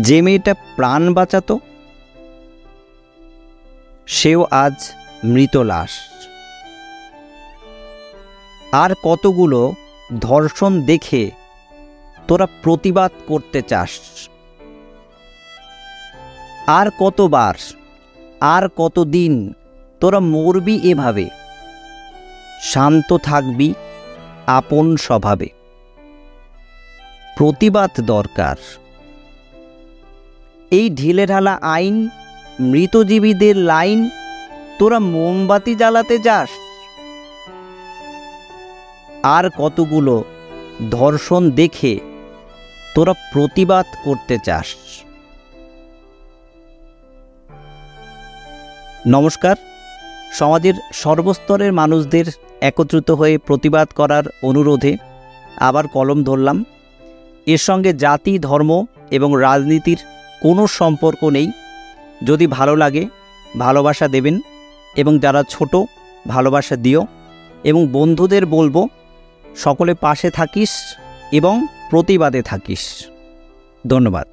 যে মেয়েটা প্রাণ বাঁচাতো, সেও আজ মৃত লাশ আর কতগুলো ধর্ষণ দেখে তোরা প্রতিবাদ করতে চাস? আর কতবার, আর কতদিন তোরা মরবি এভাবে? শান্ত থাকবি আপন স্বভাবে। প্রতিবাদ দরকার। এই ঢিলেঢালা আইন, মৃতজীবীদের লাইন, তোরা মোমবাতি জ্বালাতে যাস। আর কতগুলো ধর্ষণ দেখে তোরা প্রতিবাদ করতে চাস। নমস্কার, সমাজের সর্বস্তরের মানুষদের একত্রিত হয়ে প্রতিবাদ করার অনুরোধে আবার কলম ধরলাম। এর সঙ্গে জাতি, ধর্ম এবং রাজনীতির কোনো সম্পর্ক নেই। যদি ভালো লাগে, ভালোবাসা দেবেন এবং যারা ছোট, ভালোবাসা দিও এবং বন্ধুদের বলব, সকলে পাশে থাকিস এবং প্রতিবাদে থাকিস। ধন্যবাদ।